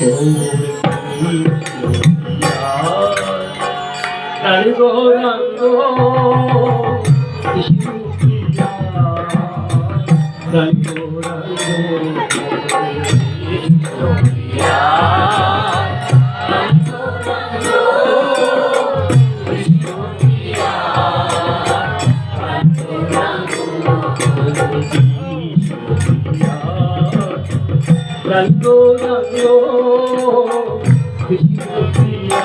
Oh, Gauranga রঙ্গো রঙ্গো Krishnapriya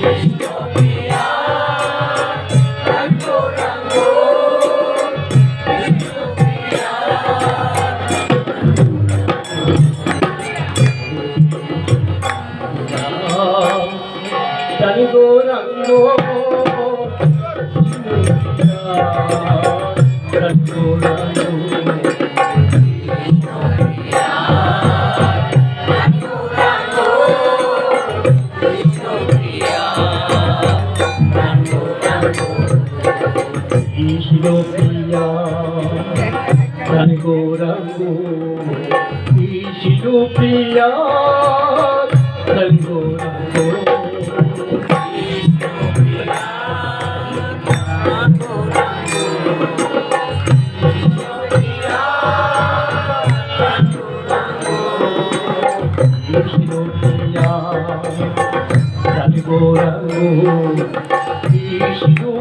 Krishnapriya রঙ্গো Krishna প্রিয়া জানি গো রঙ্গ কৃষ্ণ প্রিয়া রঙ্গ রঙ্গ কৃষ্ণ